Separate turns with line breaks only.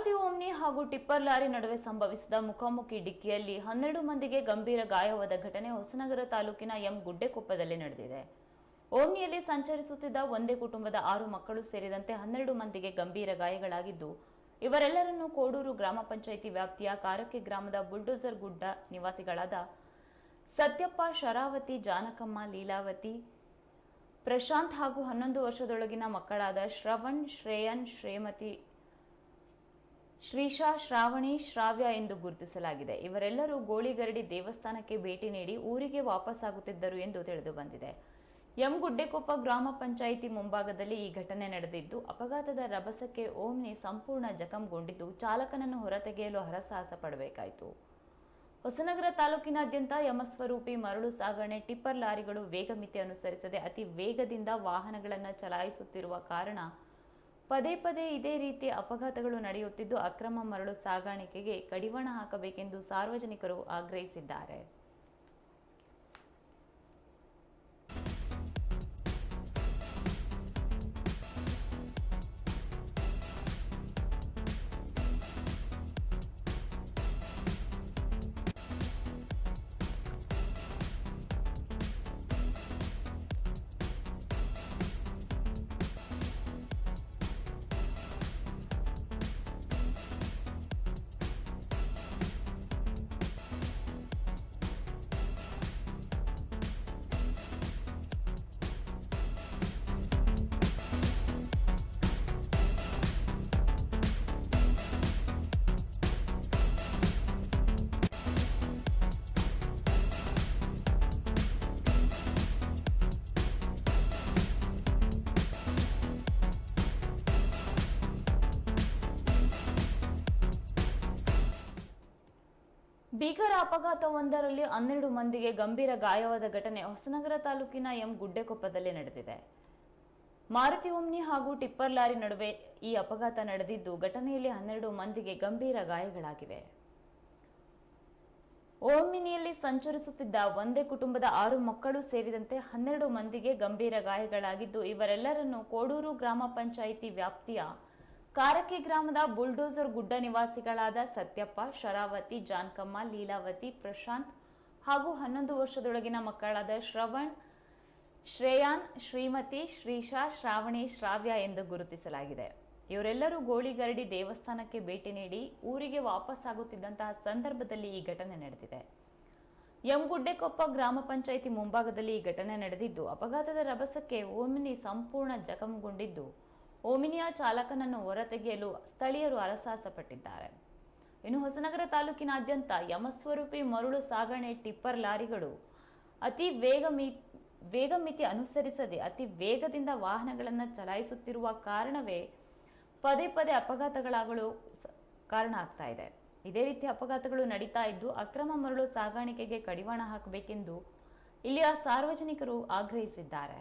Maruti Omni ಹಾಗೂ tipper lorry ನಡುವೆ ಸಂಭವಿಸಿದ ಮುಖಾಮುಖಿ ಡಿಕ್ಕಿಯಲ್ಲಿ ಹನ್ನೆರಡು ಮಂದಿಗೆ ಗಂಭೀರ ಗಾಯವಾದ ಘಟನೆ ಹೊಸನಗರ ತಾಲೂಕಿನ ಎಂ ಗುಡ್ಡೆಕೊಪ್ಪದಲ್ಲಿ ನಡೆದಿದೆ. ಓಮ್ನಿಯಲ್ಲಿ ಸಂಚರಿಸುತ್ತಿದ್ದ ಒಂದೇ ಕುಟುಂಬದ ಆರು ಮಕ್ಕಳು ಸೇರಿದಂತೆ ಹನ್ನೆರಡು ಮಂದಿಗೆ ಗಂಭೀರ ಗಾಯಗಳಾಗಿದ್ದು, ಇವರೆಲ್ಲರನ್ನು ಕೋಡೂರು ಗ್ರಾಮ ಪಂಚಾಯಿತಿ ವ್ಯಾಪ್ತಿಯ ಕಾರಕ್ಕೆ ಗ್ರಾಮದ ಬುಲ್ಡೋಸರ್ ಗುಡ್ಡ ನಿವಾಸಿಗಳಾದ ಸತ್ಯಪ್ಪ, ಶರಾವತಿ, ಜಾನಕಮ್ಮ, ಲೀಲಾವತಿ, ಪ್ರಶಾಂತ್ ಹಾಗೂ ಹನ್ನೊಂದು ವರ್ಷದೊಳಗಿನ ಮಕ್ಕಳಾದ ಶ್ರವಣ್, ಶ್ರೇಯನ್, ಶ್ರೇಮತಿ ಶ್ರೀಶಾ ಶ್ರಾವಣಿ, ಶ್ರಾವ್ಯ ಎಂದು ಗುರುತಿಸಲಾಗಿದೆ. ಇವರೆಲ್ಲರೂ ಗೋಳಿಗರಡಿ ದೇವಸ್ಥಾನಕ್ಕೆ ಭೇಟಿ ನೀಡಿ ಊರಿಗೆ ವಾಪಸ್ಸಾಗುತ್ತಿದ್ದರು ಎಂದು ತಿಳಿದು ಬಂದಿದೆ. ಎಂ ಗುಡ್ಡೆಕೊಪ್ಪ ಗ್ರಾಮ ಪಂಚಾಯಿತಿ ಮುಂಭಾಗದಲ್ಲಿ ಈ ಘಟನೆ ನಡೆದಿದ್ದು, ಅಪಘಾತದ ರಭಸಕ್ಕೆ ಓಮ್ನಿ ಸಂಪೂರ್ಣ ಜಖಂಗೊಂಡಿದ್ದು, ಚಾಲಕನನ್ನು ಹೊರತೆಗೆಯಲು ಹರಸಾಹಸ ಪಡಬೇಕಾಯಿತು. ಹೊಸನಗರ ತಾಲೂಕಿನಾದ್ಯಂತ ಯಮಸ್ವರೂಪಿ ಮರಳು ಸಾಗಣೆ, ಟಿಪ್ಪರ್ ಲಾರಿಗಳು ವೇಗಮಿತಿ ಅನುಸರಿಸದೆ ಅತಿ ವೇಗದಿಂದ ವಾಹನಗಳನ್ನು ಚಲಾಯಿಸುತ್ತಿರುವ ಕಾರಣ ಪದೇ ಪದೇ ಇದೇ ರೀತಿ ಅಪಘಾತಗಳು ನಡೆಯುತ್ತಿದ್ದು ಅಕ್ರಮ ಮರಳು ಸಾಗಾಣಿಕೆಗೆ ಕಡಿವಾಣ ಹಾಕಬೇಕೆಂದು ಸಾರ್ವಜನಿಕರು ಆಗ್ರಹಿಸಿದ್ದಾರೆ. ಭೀಕರ ಅಪಘಾತವೊಂದರಲ್ಲಿ ಹನ್ನೆರಡು ಮಂದಿಗೆ ಗಂಭೀರ ಗಾಯವಾದ ಘಟನೆ ಹೊಸನಗರ ತಾಲೂಕಿನ ಎಂ ಗುಡ್ಡೆಕೊಪ್ಪದಲ್ಲಿ ನಡೆದಿದೆ. ಮಾರುತಿ ಓಮ್ನಿ ಹಾಗೂ ಟಿಪ್ಪರ್ ಲಾರಿ ನಡುವೆ ಈ ಅಪಘಾತ ನಡೆದಿದ್ದು, ಘಟನೆಯಲ್ಲಿ ಹನ್ನೆರಡು ಮಂದಿಗೆ ಗಂಭೀರ ಗಾಯಗಳಾಗಿವೆ. ಓಮ್ನಿಯಲ್ಲಿ ಸಂಚರಿಸುತ್ತಿದ್ದ ಒಂದೇ ಕುಟುಂಬದ ಆರು ಮಕ್ಕಳು ಸೇರಿದಂತೆ ಹನ್ನೆರಡು ಮಂದಿಗೆ ಗಂಭೀರ ಗಾಯಗಳಾಗಿದ್ದು, ಇವರೆಲ್ಲರನ್ನು ಕೋಡೂರು ಗ್ರಾಮ ಪಂಚಾಯಿತಿ ವ್ಯಾಪ್ತಿಯ ಕಾರಕ್ಕೆ ಗ್ರಾಮದ ಬುಲ್ಡೋಸರ್ ಗುಡ್ಡ ನಿವಾಸಿಗಳಾದ ಸತ್ಯಪ್ಪ, ಶರಾವತಿ, ಜಾನ್ಕಮ್ಮ, ಲೀಲಾವತಿ, ಪ್ರಶಾಂತ್ ಹಾಗೂ ಹನ್ನೊಂದು ವರ್ಷದೊಳಗಿನ ಮಕ್ಕಳಾದ ಶ್ರವಣ್, ಶ್ರೇಯಾನ್, ಶ್ರೀಮತಿ, ಶ್ರೀಶಾ, ಶ್ರಾವಣಿ, ಶ್ರಾವ್ಯ ಎಂದು ಗುರುತಿಸಲಾಗಿದೆ. ಇವರೆಲ್ಲರೂ ಗೋಳಿಗರಡಿ ದೇವಸ್ಥಾನಕ್ಕೆ ಭೇಟಿ ನೀಡಿ ಊರಿಗೆ ವಾಪಸ್ಸಾಗುತ್ತಿದ್ದಂತಹ ಸಂದರ್ಭದಲ್ಲಿ ಈ ಘಟನೆ ನಡೆದಿದೆ. ಯಮಗುಡ್ಡೆಕೊಪ್ಪ ಗ್ರಾಮ ಪಂಚಾಯಿತಿ ಮುಂಭಾಗದಲ್ಲಿ ಈ ಘಟನೆ ನಡೆದಿದ್ದು, ಅಪಘಾತದ ರಭಸಕ್ಕೆ ಓಮಿನಿ ಸಂಪೂರ್ಣ ಜಖಂಗೊಂಡಿದ್ದು ಓಮಿನಿಯ ಚಾಲಕನನ್ನು ಹೊರತೆಗೆಯಲು ಸ್ಥಳೀಯರು ಅರಸಾಸಪಟ್ಟಿದ್ದಾರೆ ಇನ್ನು ಹೊಸನಗರ ತಾಲೂಕಿನಾದ್ಯಂತ ಯಮಸ್ವರೂಪಿ ಮರಳು ಸಾಗಣೆ ಟಿಪ್ಪರ್ ಲಾರಿಗಳು ಅತಿ ವೇಗ ಮಿ, ವೇಗ ಮಿತಿ ಅನುಸರಿಸದೆ ಅತಿ ವೇಗದಿಂದ ವಾಹನಗಳನ್ನು ಚಲಾಯಿಸುತ್ತಿರುವ ಕಾರಣವೇ ಪದೇ ಪದೇ ಅಪಘಾತಗಳಾಗಲು ಕಾರಣ ಆಗ್ತಾ ಇದೆ. ಇದೇ ರೀತಿ ಅಪಘಾತಗಳು ನಡೀತಾ ಇದ್ದು ಅಕ್ರಮ ಮರಳು ಸಾಗಾಣಿಕೆಗೆ ಕಡಿವಾಣ ಹಾಕಬೇಕೆಂದು ಇಲ್ಲಿಯ ಸಾರ್ವಜನಿಕರು ಆಗ್ರಹಿಸಿದ್ದಾರೆ.